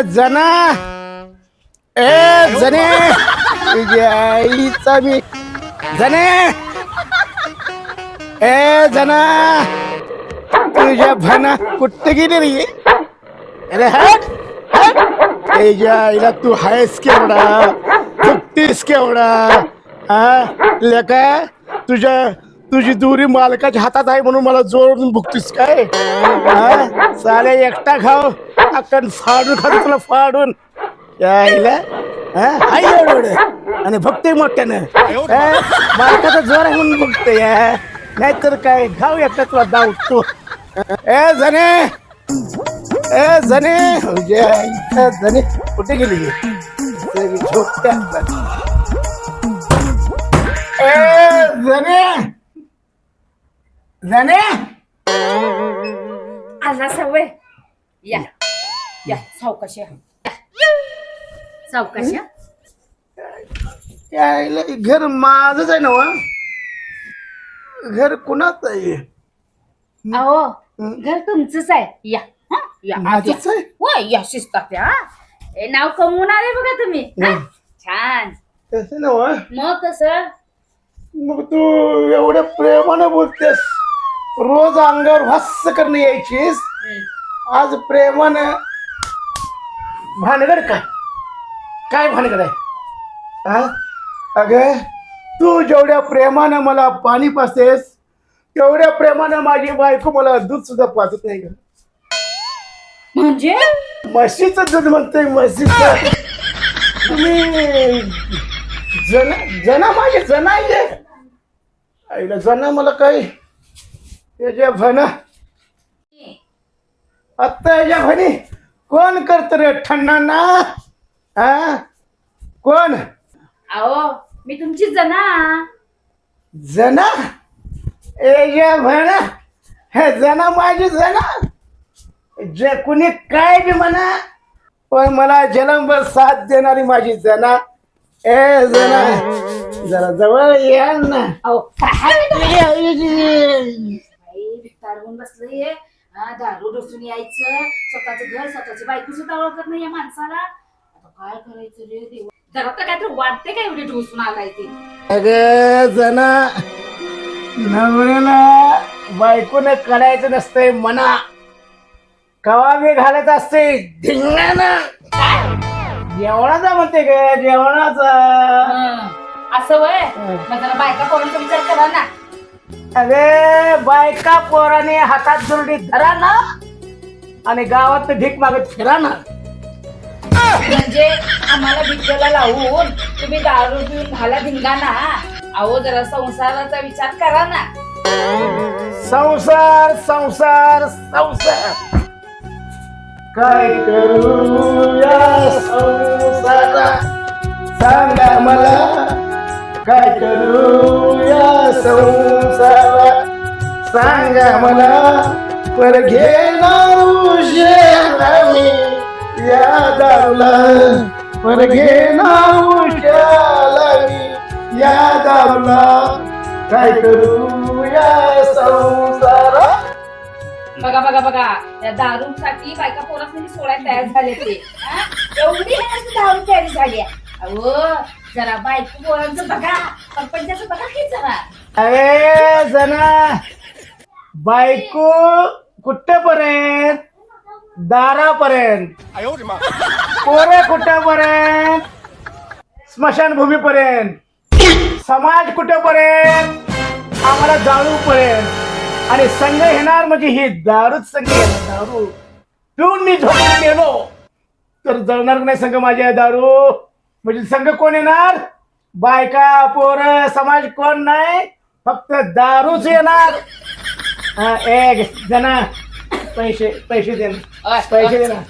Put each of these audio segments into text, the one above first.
ए जना ए जने तुझ्या आईचा मी. जने ए जना तुझ्या भना कुठे गेली रे? अरे हट. हट. तुझ्या आईला तू आहेस केवढा? फुटतीस केवढा? हा? लेका तुझ्या तुझी दुरी मालकाच्या हातात आहे म्हणून मला जोडून भुकतीस काय? हा? साले एकटा खाऊ. अक्कन फाडून खातो तुला फाडून. यायला हा? एवढं आणि भक्ते मोठ्यानं. हा? मालकाचा जोर आहे म्हणून बघते या. नाहीतर काय? घाव एकटा तुला दावतो ए जने. ए जने. जे आईचा जने. कुठे गेली ते झोपत्या. ए जने. जने. आला सवय. या. या सावकाश या. सावकाश या. यायला घर माझच आहे ना वा घर कुणाच आहे? अहो घर तुमचंच आहे. या हं, या माझंच या. आहे? होय या शिस्तात या. हे नाव कमवून आले बघा तुम्ही. हं, छान. तसं ना वा मग कसं? मग तू एवढ्या प्रेमानं बोलतेस. रोज अंगावर हस्स करणं यायचीस. हं. आज प्रेमानं भानगड काय? काय भानगड आहे? हा अगं तू जेवढ्या प्रेमानं मला पाणी पाचतेस तेवढ्या प्रेमानं माझी बायको मला दूध सुद्धा पाजत नाही ग. म्हणजे? म्हशीचं दूध म्हणतोय म्हशीचं. तुम्ही जना जना माझे जना आहे आईला जना मला काय त्याच्या भना. आत्ता याच्या भनी. कोण करत रे ठण्णांना? हा कोण? अहो मी तुमची जना जना याच्या भना हे जना माझी जना जे कुणी काय बी म्हणा पण मला जन्मभर साथ देणारी माझी जना ए जना जरा जवळ या ना. अहो काय? ए, बाई, भिकार होऊन बसलंय. हा दारू डोसून यायचं. स्वतःच घर स्वतःची बायको सुद्धा ओळखत नाही या माणसाला. आता काय करायचं रे देवा? जरा तर काहीतरी वाटते का एवढी ढोसून आलाय ते? अगं जना नवऱ्याला बायकोनं करायचं नसतंय मना. कवा बी घालत असते धिंगाणं. जेवणाचा म्हणते ग जेवणाचा हं, असं वय? मग जरा बायका पोरांचा विचार करा ना. अरे बायका पोराने हातात दुरडी धरा ना आणि गावात भीक मागत फिरा ना. म्हणजे आम्हाला भिक्कला लावून तुम्ही दारू पिऊन घाला धिंगाणा. अहो जरा संसाराचा विचार करा ना. संसार संसार संसार. काय करू या संसारा सांगा मला. काय करू या संसारा सांगा मला पर घेणार उशिरा मी या दारूला. पर घेणार उशिरा मी या दारूला. काय करू या संसारा बघा बघा बघा. या दारूसाठी बायका पोरासाठी सोडायला तयार झाले ते. हा? एवढी दारू तयारी झाली आहे. अहो जरा बायको पोरांचं बघा. परपंचाचं बघा की जरा. अरे जना बायको कुठपर्यंत? दारापर्यंत. पोरे कुठपर्यंत? स्मशानभूमीपर्यंत. समाज कुठपर्यंत? आम्हाला दारू पर्यंत आणि संघ येणार म्हणजे ही दारूच संघ येणार दारू. पिऊन मी झोपून गेलो. तर जळणार नाही संघ माझ्या दारू. म्हणजे संघ कोण येणार? बायका पोर समाज कोण नाही? फक्त दारूच येणार. हा, ए जना पैसे पैसे दे ना. पैसे दे ना.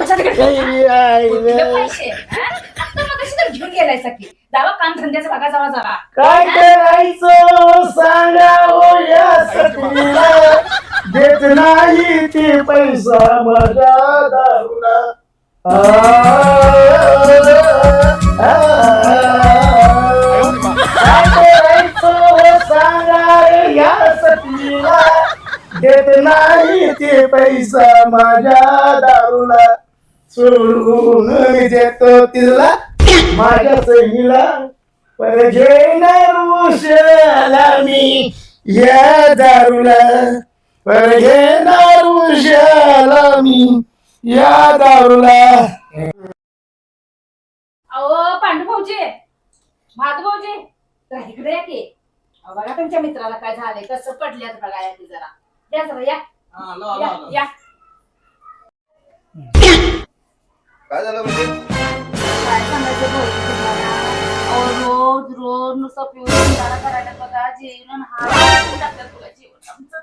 बसा तिकडे. ए, आई, कुठले रे. पैसे? हा? आता मगाशी तर घेऊन गेलाय सखी. जावा काम धंद्याचा बघा जावा जावा. काय करायचं? सांगा हो या सखीला. देत नाही ते पैसा माझ्या दारूला. आ, आ, देत नाही ते पैसा माझ्या दारूला. सोडून देतो तिला. माझ्या सहीला पर घेणार उशाला मी. या दारूला पर घेणार उशाला मी. या दारूला. अहो पांडू भाऊजी. माधव भाऊजी. इकडे या की. अहो, बघा तुमच्या मित्राला काय झालंय कसं पडल्यात बघा या की जरा. या जरा या या, या काय झालं म्हणजे काय सांगायचं भाऊजी तुम्हाला अहो रोज रोज नुसतं पिऊन धिंगाणा करायला बघा जेवण हा टाकतात तुला जेवण आमचं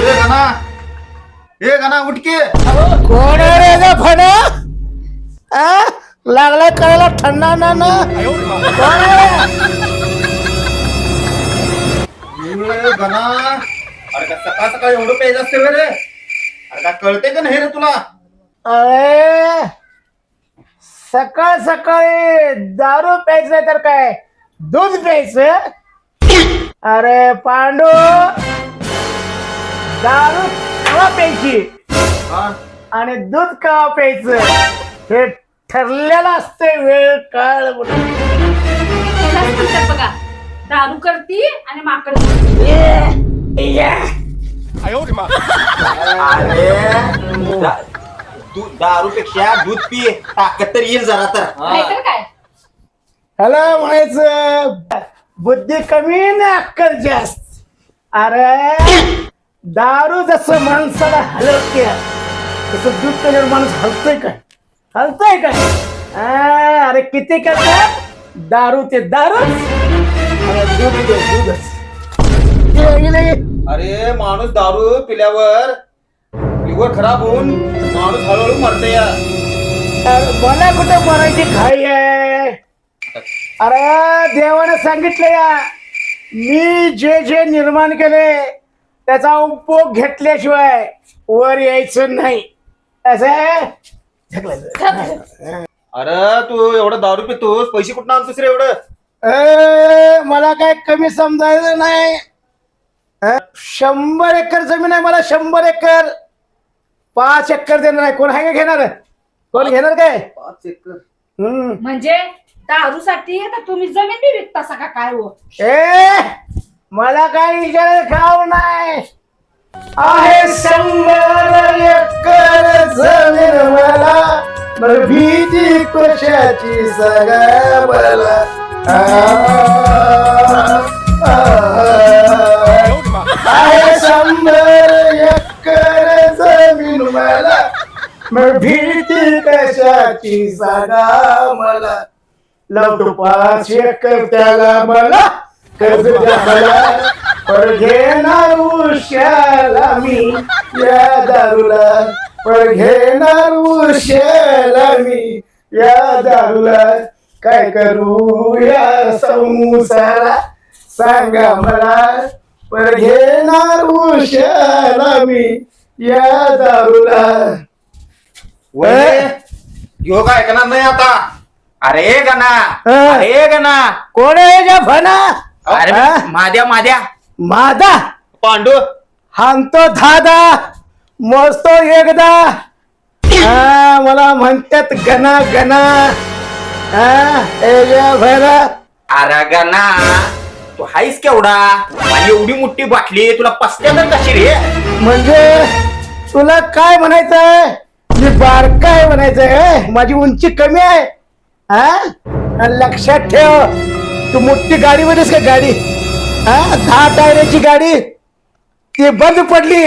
ए गाना ए गाना उठके कोण आहे रे ग फणा आ? लागलाय करायला थंडा ना ना कोण आहे? अरे का सकाळ सकाळ एवढं पेज असते बे रे. अरे काय कळते का नाही रे तुला? अरे सकाळ सकाळी दारू प्यायचं नाही तर काय? दूध प्यायचं? अरे पांडू दारू केव्हा प्यायची? हा? आणि दूध केव्हा प्यायचं? हे ठरलेलं असते वेळ काळ. म्हणून. त्यालाच म्हणतात बघा. दारू करती आणि माकड. ये, ये. तू दारू पेक्षा दूध पी ताकद तर येईल जरा तर. नाहीतर काय? ह्याला म्हणायचं बुद्धी कमी ना अक्कल जास्त. अरे दारू जसं माणसाला हलवते तसं दूध पिल्यावर माणूस हलतोय काय? हलतोय काय? आ, अरे किती करतात? दारू ते दारूच. अरे माणूस दारू पिल्यावर लिव्हर खराब होऊन माणूस हळूहळू मरते या मला कुठं मरायची घाई आहे अरे देवाने सांगितलं या मी जे जे निर्माण केले त्याचा उपभोग घेतल्याशिवाय वर यायचं नाही असं आहे? झकलं. अरे तू एवढं दारू पितोस पैसे कुठं आणतोस रे एवढं मला काय कमी समजायचं नाही. अ, शंभर एकर जमीन आहे मला शंभर एकर. पाच एकर देणार आहे. कोण आहे का घेणार? कोण घेणार काय? पाच एकर. हम्म. म्हणजे दारूसाठी आता तुम्ही जमीन बी विकता का काय हो? ए मला काही विचार खाव नाही. आहे शंभर एकर जमीन मला. मग भीती कशाची सगळ्या मला. एकर जमीन मला. मग भीती कशाची सगळा मला. लवतो पाच एकर त्याला मला. कर्ज द्या मला पण घेणार उशाला मी. या दारूला पण घेणार उशाला मी. या दारूला काय करू या संसारा? सांगा मला पर घेणार उशाला मी या दारूला. वय? ह्यो काय ऐकणार नाही आता? अरे गणा हा. अरे गणा. कोण आहे फना अरे हा? माद्या माद्या. मादा? पांडू. हाणतो धादा मोजतो एकदा. हा, मला म्हणतात गणा गणा. अरे गणा तू हायस केवढा? आणि एवढी मोठी बाटली तुला पसत्या कशी रे? म्हणजे तुला काय म्हणायचंय? मी बारका आहे म्हणायचंय माझी उंची कमी आहे. हा? लक्षात ठेव तू मोठी गाडी मध्येच का गाडी? हा? दहा टायराची गाडी. ती बंद पडली.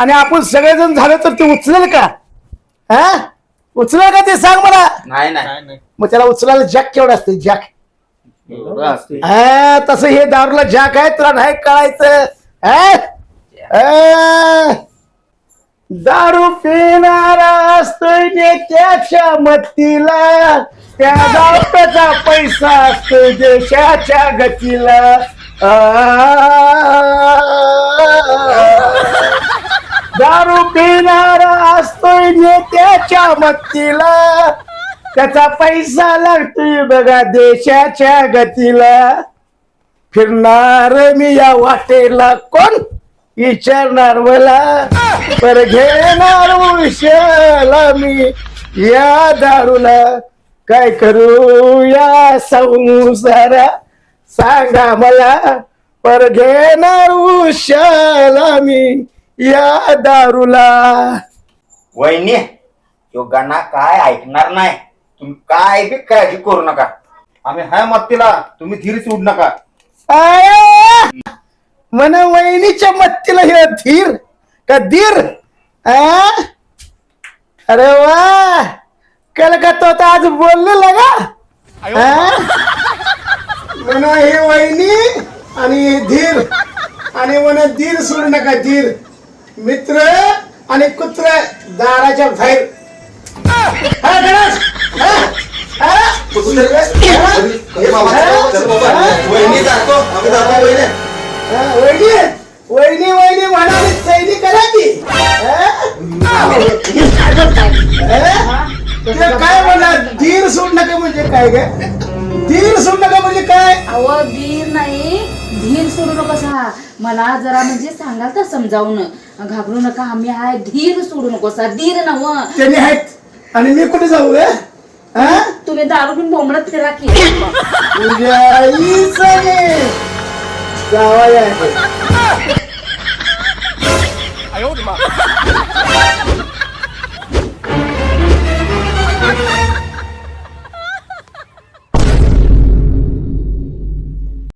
आणि आपण सगळेजण झालो तर ती उचलेल का? हा? उचलेल का ते सांग मला? नाही नाही. मग त्याला उचलायला जॅक केवढा असते? जॅक. हा तसं हे दारूला जॅक आहे तुला नाही कळायचं? दारू पिणारा असतोय नेत्याच्या मतीला. त्या गावचा पैसा असतोय देशाच्या गतीला. दारू पिणारा असतोय नेत्याच्या मत्तीला त्याचा पैसा लागतोय बघा देशाच्या गतीला. फिरणार मी या वाटेला. कोण? विचारणार मला पर घेणार उशाला मी या दारूला. काय करू या संसारा? सांगा मला. पर घेणार उशाला मी या दारूला. वहिनी तो गाणा काय ऐकणार नाही? तुम्ही काय बी काळजी करू नका. आम्ही हाय मत्तीला तुम्ही धीर सोडू नका. आया! मन वहिनीच्या मत्तीला हे धीर? का धीर? आ? अरे वा! कल का तो आता आज बोलले लगा आ? म्हण हे वहिनी आणि हे धीर. आणि म्हण धीर सोडू नका धीर. मित्र आणि कुत्र दाराच्या बाहेर. हा, गणेश? वहिनी वहिनी म्हणाली सैनी करा की काय म्हणा धीर सोड नका म्हणजे काय काय धीर सोड नका म्हणजे काय अहो धीर नाही. धीर सोडू नका सा मला जरा म्हणजे सांगाल तर समजावून. घाबरू नका आम्ही आहे. धीर सोडू नको सा धीर नव त्यांनी आहेत. आणि मी कुठे जाऊ रे तुम्ही दारू पिऊन बोंबडत फिरा की. तुझ्या